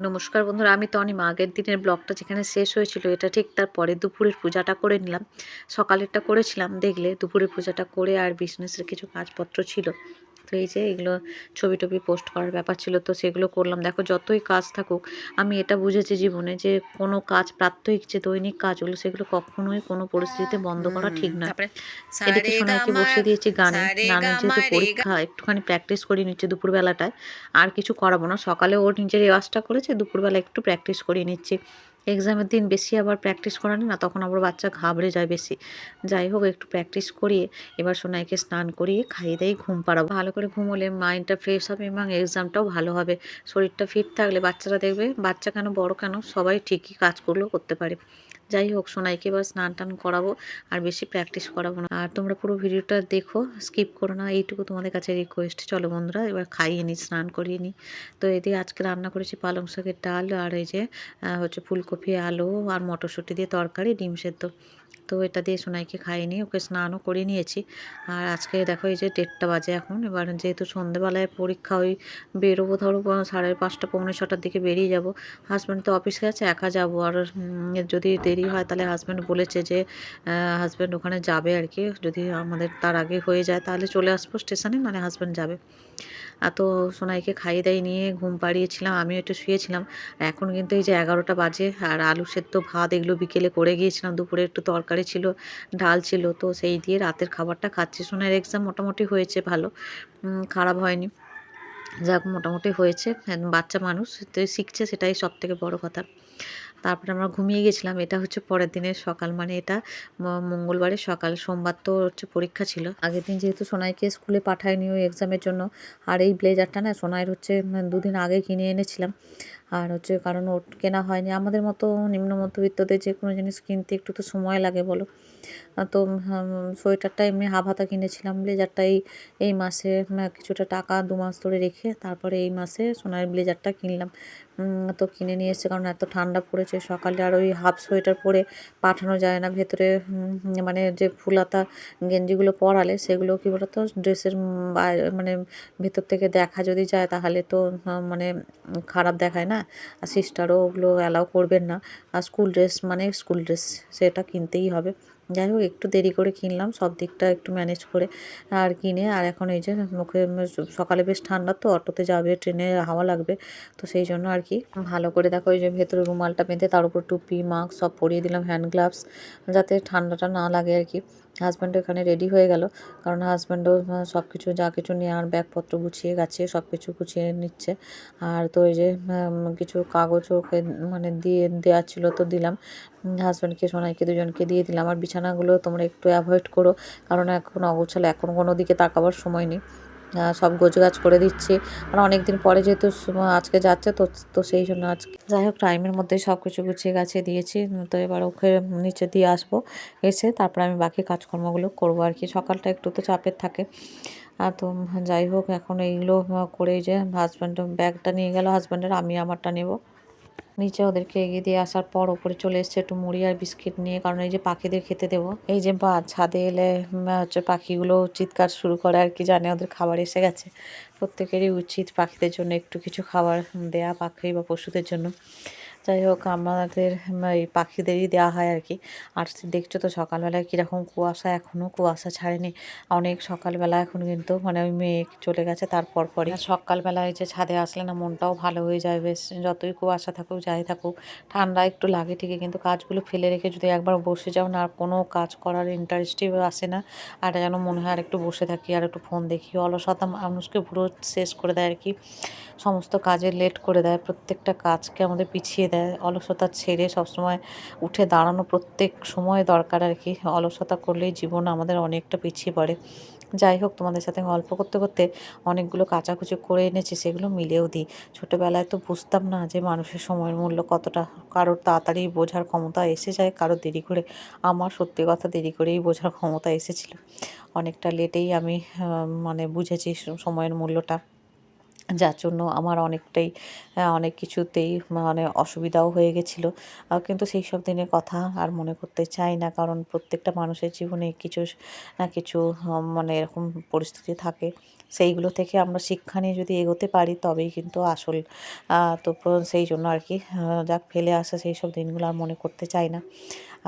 নমস্কার বন্ধুরা, আমি তো অনেক আগের দিনের ব্লগটা যেখানে শেষ হয়েছিল, এটা ঠিক তারপরে দুপুরের পূজাটা করে নিলাম। সকালেরটা করেছিলাম, দেখলে দুপুরের পূজাটা করে আর বিজনেসের কিছু কাজপত্র ছিল। তো এই যে এগুলো ছবি টবি পোস্ট করার ব্যাপার ছিল তো সেগুলো করলাম। দেখো যতই কাজ থাকুক আমি এটা বুঝেছি জীবনে যে কোনো কাজ প্রাত্যহিক যে দৈনিক কাজগুলো সেগুলো কখনোই কোনো পরিস্থিতিতে বন্ধ করা ঠিক নয়। এদিকে সোনাইকে বসে দিয়েছি গানে। গানের যেহেতু পরীক্ষা একটুখানি প্র্যাকটিস করে নিচ্ছে দুপুরবেলাটায়। আর কিছু করাবো না। সকালে ওর নিজের রেওয়াজটা করেছে দুপুরবেলা একটু প্র্যাকটিস করিয়ে নিচ্ছি। এক্সামের দিন বেশি আবার প্র্যাকটিস করানি না তখন আবার বাচ্চা ঘাবড়ে যায় বেশি। যাই হোক, একটু প্র্যাকটিস করিয়ে এবার সোনাইকে স্নান করিয়ে খাইয়ে দিয়ে ঘুম পাড়াবো। ভালো করে ঘুমোলে মাইন্ডটা ফ্রেশ হবে এবং এক্সামটাও ভালো হবে। শরীরটা ফিট থাকলে বাচ্চারা দেখবে, বাচ্চা কেন, বড় কেন, সবাই ঠিকই কাজগুলো করতে পারে। যাই হোক, সোনাইকে এবার স্নান টান করাবো আর বেশি প্র্যাকটিস করাবো না। আর তোমরা পুরো ভিডিওটা দেখো স্কিপ করো না, এইটুকু তোমাদের কাছে রিকোয়েস্ট চলো বন্ধুরা, এবার খাইয়ে নিই স্নান করিয়ে নিই তো এদিকে আজকে রান্না করেছি পালং শাকের ডাল আর এই যে হচ্ছে ফুলকপি। আলু আর মটরশুঁটি দিয়ে তরকারি, ডিম সেদ্ধ। তো এটা দিয়ে সোনাইকে খাইয়ে নিয়ে ওকে স্নানও করে নিয়েছি। আর আজকে দেখো এই যে দেড়টা বাজে এখন। এবার যেহেতু সন্ধেবেলায় পরীক্ষা, ওই বেরোবো ধরো সাড়ে পাঁচটা, পৌনে ছটার দিকে বেরিয়ে যাব। হাজব্যান্ড তো অফিস গেছে, একা যাব। আর যদি দেরি হয় তাহলে হাজব্যান্ড বলেছে যে হাজব্যান্ড ওখানে যাবে আর কি। যদি আমাদের তার আগে হয়ে যায় তাহলে চলে আসব স্টেশনে মানে হাজব্যান্ড যাবে। আর তো সোনাইকে খাইয়ে দাইয়ে নিয়ে ঘুম পাড়িয়েছিলাম, আমিও একটু শুয়েছিলাম। এখন কিন্তু এই যে এগারোটা বাজে আর আলু সেদ্ধ ভাত এগুলো বিকেলে করে গিয়েছিলাম, দুপুরে একটু তরকারি ছিল, ডাল ছিল, তো সেই দিয়ে রাতের খাবারটা খাচ্ছি। সোনার এক্সাম মোটামুটি হয়েছে ভালো খারাপ হয়নি। যাক, মোটামুটি হয়েছে, বাচ্চা মানুষ, তো শিখছে সেটাই সব থেকে বড় কথা। তারপরে আমরা ঘুমিয়ে গেছিলাম, এটা হচ্ছে পরের দিনের সকাল মানে এটা মঙ্গলবারে সকাল, সোমবার তো হচ্ছে পরীক্ষা ছিল। আগের দিন যেহেতু সোনাইকে স্কুলে পাঠায়নি ওই এক্সামের জন্য, আর এই ব্লেজারটা না সোনাইয়ের হচ্ছে দুদিন আগে কিনে এনেছিলাম। আর হচ্ছে কারণ ওর কেনা হয়নি। আমাদের মতো নিম্ন মধ্যবিত্তদের যে কোনো জিনিস কিনতে একটু তো সময় লাগে বলো। তো সোয়েটারটা এমনি হাফ হাতা কিনেছিলাম ব্লেজারটা এই মাসে কিছুটা টাকা দু মাস ধরে রেখে তারপরে এই মাসে সোনার ব্লেজারটা কিনলাম। তো কিনে নিয়ে এসেছে কারণ এত ঠান্ডা পড়েছে, সকালে আর ওই হাফ সোয়েটার পরে পাঠানো যায় না। ভেতরে মানে যে ফুলাতা গেঞ্জিগুলো পরালে সেগুলো কী বলতো, ড্রেসের মানে ভেতর থেকে দেখা যদি যায় তাহলে তো মানে খারাপ দেখায় না? আর সিস্টারও ওগুলো অ্যালাউ করবেন না। আর স্কুল ড্রেস মানে স্কুল ড্রেস সেটা কিনতেই হবে। যাই হোক, একটু দেরি করে কিনলাম, সব দিকটা একটু ম্যানেজ করে, আর কিনে, আর এখন এই যে মুখে সকালে বেশ ঠান্ডা তো, অটোতে যাবে, ট্রেনে হাওয়া লাগবে, তো সেই জন্য আর কি। ভালো করে দেখো ওই যে ভেতরে রুমালটা বেঁধে, তার উপর টুপি, মাস্ক সব পরিয়ে দিলাম হ্যান্ড গ্লাভস যাতে ঠান্ডাটা না লাগে আর কি। হাজব্যান্ড এখানে রেডি হয়ে গেল। কারণ হাজব্যান্ডও সব কিছু যা কিছু নিয়ে আর ব্যাগপত্র গুছিয়ে গেছে সব কিছু গুছিয়ে নিচ্ছে। আর তো ওই যে কিছু কাগজ ওকে মানে দিয়ে দেওয়া ছিল তো দিলাম। হাজব্যান্ডকে সোনাইকে দুজনকে দিয়ে দিলাম। আর বিছানাগুলো তোমরা একটু অ্যাভয়েড করো। কারণ এখন অগোছালে, এখন কোনো দিকে তাকাবার সময় নেই। সব গাছ করে দিচ্ছে। আর অনেক দিন পরে যেহেতু আজকে যাচ্ছে, তো তো সেই জন্য আজকে যাই হোক, টাইমের মধ্যে সব কিছু গুছিয়ে গাছে দিয়েছি। তো এবার ওকে নিচে দিয়ে আসব। এসে তারপরে আমি বাকি কাজকর্মগুলো করব আর কি। সকালটা একটু তো চাপের থাকে। তো যাই হোক, এখন এইগুলো করে যে হাজব্যান্ড ব্যাগটা নিয়ে গেল হাজব্যান্ডের আমি আমারটা নেব। নিচে ওদেরকে এগিয়ে দিয়ে আসার পর ওপরে চলে এসছে একটু মুড়ি আর বিস্কিট নিয়ে, কারণ এই যে পাখিদের খেতে দেবো। এই যে বা, ছাদে এলে হচ্ছে পাখিগুলো চিৎকার শুরু করে আর কি জানে ওদের খাবার এসে গেছে। প্রত্যেকেরই উচিত পাখিদের জন্য একটু কিছু খাবার দেয়া, পাখি বা পশুদের জন্য। যাই হোক, আমাদের এই পাখিদেরই দেওয়া হয় আর কি। আর দেখছ তো, সকালবেলায় কীরকম কুয়াশা এখনও কুয়াশা ছাড়েনি। অনেক সকালবেলা এখন কিন্তু মানে ওই মেঘ চলে গেছে তারপর পরে সকালবেলায় যে ছাদে আসলে না, মনটাও ভালো হয়ে যায়, বেশ। যতই কুয়াশা থাকুক, যাই থাকুক, ঠান্ডা একটু লাগে ঠিকই, কিন্তু কাজগুলো ফেলে রেখে যদি একবার বসে যাও না, আর কোনো কাজ করার ইন্টারেস্টই আসে না। আর যেন মনে হয় আর একটু বসে থাকি, আর একটু ফোন দেখি। অলসতা মানুষকে পুরো শেষ করে দেয় আর কি। সমস্ত কাজে লেট করে দেয়। প্রত্যেকটা কাজকে আমাদের পিছিয়ে দেয় অলসতা ছেড়ে সবসময় উঠে দাঁড়ানো প্রত্যেক সময় দরকার আর কি। অলসতা করলেই জীবন আমাদের অনেকটা পিছিয়ে পড়ে। যাই হোক, তোমাদের সাথে গল্প করতে করতে অনেকগুলো কাচাকুচি করে এনেছি, সেগুলো মিলেও দিই। ছোটোবেলায় তো বুঝতাম না যে মানুষের সময়ের মূল্য কতটা। কারোর তাড়াতাড়ি বোঝার ক্ষমতা এসে যায়, কারও দেরি করে। আমার সত্যি কথা দেরি করেই বোঝার ক্ষমতা এসেছিল। অনেকটা লেটেই আমি মানে বুঝেছি সময়ের মূল্যটা। যার জন্য আমার অনেকটাই অনেক কিছুতেই মানে অসুবিধাও হয়ে গেছিল। কিন্তু সেই সব দিনের কথা আর মনে করতে চাই না। কারণ প্রত্যেকটা মানুষের জীবনে কিছু না কিছু মানে এরকম পরিস্থিতি থাকে। সেইগুলো থেকে আমরা শিক্ষা নিয়ে যদি এগোতে পারি, তবেই কিন্তু আসল তো সেই জন্য আর কি যাক ফেলে আসা সেই সব দিনগুলো আর মনে করতে চাই না।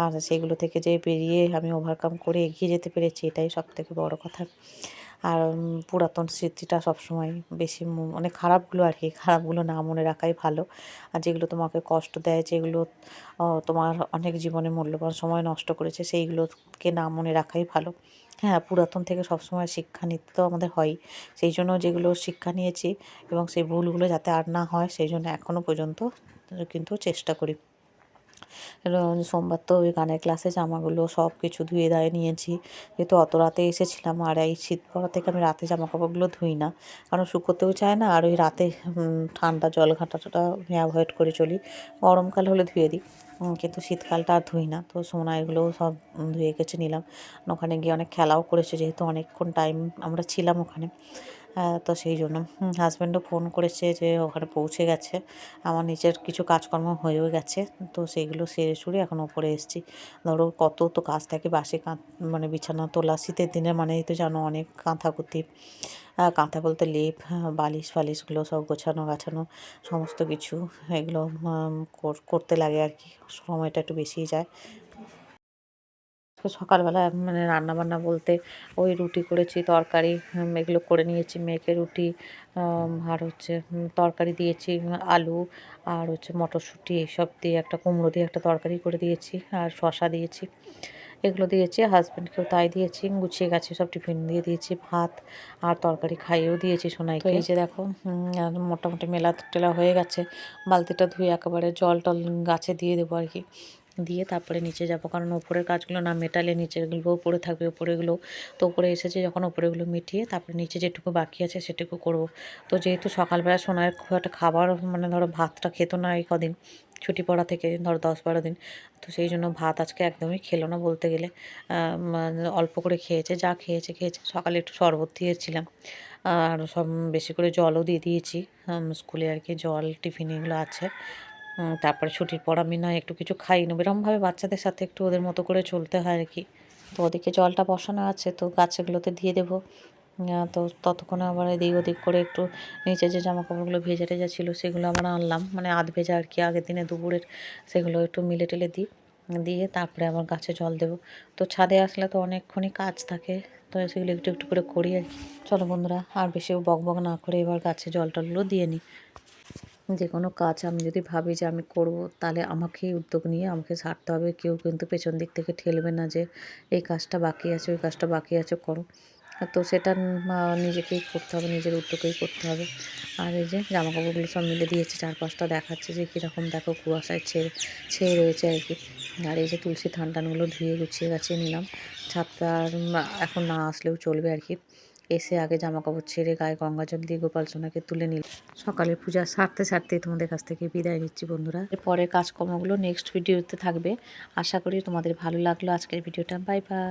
আর সেইগুলো থেকে যে বেরিয়ে আমি ওভারকাম করে এগিয়ে যেতে পেরেছি, এটাই সব থেকে বড় কথা। আর পুরাতন স্মৃতিটা সবসময় বেশি মানে খারাপগুলো আর কি খারাপগুলো না মনে রাখাই ভালো। আর যেগুলো তোমাকে কষ্ট দেয়, যেগুলো তোমার অনেক জীবনে মূল্যবান সময় নষ্ট করেছে, সেইগুলোকে না মনে রাখাই ভালো। হ্যাঁ পুরাতন থেকে সবসময় শিক্ষা নিতে তো আমাদের হয়ই সেই জন্য যেগুলো শিক্ষা নিয়েছি এবং সেই ভুলগুলো যাতে আর না হয়, সেই জন্য এখনও পর্যন্ত কিন্তু চেষ্টা করি। সোমবার তো ওই গানের ক্লাসে জামাগুলো সব কিছু ধুয়ে ধায়ে নিয়েছি। যেহেতু অত রাতে এসেছিলাম, আর এই শীত পড়া থেকে আমি রাতে জামা কাপড়গুলো ধুই না। কারণ শুকোতেও চায় না, আর ওই রাতে ঠান্ডা জল ঘাঁটাটা অ্যাভয়েড করে চলি। গরমকাল হলে ধুয়ে দিই কিন্তু শীতকালটা আর ধুই না। তো সোনা এগুলোও সব ধুয়ে গেছে নিলাম। ওখানে গিয়ে অনেক খেলাও করেছে, যেহেতু অনেকক্ষণ টাইম আমরা ছিলাম ওখানে। তো সেই জন্য। হাজব্যান্ডও ফোন করেছে যে ওখানে পৌঁছে গেছে। আমার নিজের কিছু কাজকর্ম হয়েও গেছে। তো সেইগুলো সেরে সুরে এখন ওপরে এসেছি। ধরো কত তো কাজ থাকে বাসে কাঁথ মানে বিছানা তোলা শীতের দিনে মানে তো জানো অনেক কাঁথাকুতি। আহ, কাঁথা বলতে লেপ বালিশ ফালিশগুলো সব গোছানো গাছানো সমস্ত কিছু এগুলো কর- করতে লাগে আর কি। সময়টা একটু বেশিই যায়। তো সকালবেলা মানে রান্না বান্না বলতে ওই রুটি করেছি, তরকারি এগুলো করে নিয়েছি, মেয়েকে রুটি আর হচ্ছে তরকারি দিয়েছি, আলু আর হচ্ছে মটরশুঁটি, এসব দিয়ে একটা কুমড়ো দিয়ে একটা তরকারি করে দিয়েছি আর শশা দিয়েছি। এগুলো দিয়েছি হাজব্যান্ডকেও তাই দিয়েছি, গুছিয়ে গেছে, সব টিফিন দিয়ে দিয়েছি, ভাত আর তরকারি খাইয়েও দিয়েছি সোনাইকে। এই যে দেখো আর মোটামুটি মেলা টেলা হয়ে গেছে, বালতিটা ধুয়ে একেবারে জল টল গাছে দিয়ে দেবো আর কি। দিয়ে তারপরে নিচে যাব। কারণ ওপরের কাজগুলো না মেটালে নিচেরগুলোও পড়ে থাকবে, ওপরেগুলো। তো ওপরে এসেছে যখন ওপরেগুলো মিটিয়ে তারপরে নিচে যেটুকু বাকি আছে সেটুকু করব। তো যেহেতু সকালবেলা সোনার খুব একটা খাবার মানে ধরো ভাতটা খেতো না এই কদিন, ছুটি পড়া থেকে ধরো দশ বারো দিন, তো সেই জন্য ভাত আজকে একদমই খেলো না বলতে গেলে। মানে অল্প করে খেয়েছে, যা খেয়েছে খেয়েছে। সকালে একটু শরবত দিয়েছিলাম। আর সব বেশি করে জলও দিয়ে দিয়েছি। স্কুলে আর কি জল, টিফিন এগুলো আছে। তারপরে ছুটির পর আমি না একটু কিছু খাই নেব এরমভাবে বাচ্চাদের সাথে একটু ওদের মতো করে চলতে হয় আর কি। তো ওদিকে জলটা বসানো আছে, তো গাছগুলোতে দিয়ে দেবো। তো ততক্ষণে আবার এদিক ওদিক করে একটু নিচে যে জামা কাপড়গুলো ভেজা টেজা ছিল সেগুলো আবার আনলাম। মানে আধ ভেজা আর কি, আগের দিনে দুপুরের সেগুলো একটু মিলে টেলে দিই। দিয়ে তারপরে আবার গাছে জল দেবো। তো ছাদে আসলে তো অনেকক্ষণই কাজ থাকে, তো সেগুলো একটু একটু করে করি আর কি। চলো বন্ধুরা, আর বেশি বক বক না করে এবার গাছে জল টলগুলো দিয়ে নিই। যে কোনো কাজ আমি যদি ভাবি যে আমি করব, তাহলে আমাকেই উদ্যোগ নিয়ে আমাকে ছাড়তে হবে। কেউ কিন্তু পেছন দিক থেকে ঠেলবে না যে এই কাজটা বাকি আছে, ওই কাজটা বাকি আছে, করো। তো সেটা নিজেকেই করতে হবে, নিজের উদ্যোগেই করতে হবে। আর এই যে জামা কাপড়গুলো সব মিলে দিয়েছে, চারপাশটা দেখাচ্ছে যে কীরকম দেখো কুয়াশায় ছেয়ে ছেয়ে রয়েছে আর কি। আর এই যে তুলসী থান টানগুলো ধুয়ে গুছিয়ে গাছিয়ে নিলাম। ছাদটা এখন না আসলেও চলবে আর কি। এসে আগে জামা কাপড় ছেড়ে গায়ে গঙ্গা জল দিয়ে গোপাল সোনাকে তুলে নিল। সকালে পূজা সারতে সারতে তোমাদের কাছ থেকে বিদায় নিচ্ছি বন্ধুরা। পরের কাজকর্মগুলো নেক্সট ভিডিওতে থাকবে। আশা করি তোমাদের ভালো লাগল। আজকের ভিডিওটা বাই বাই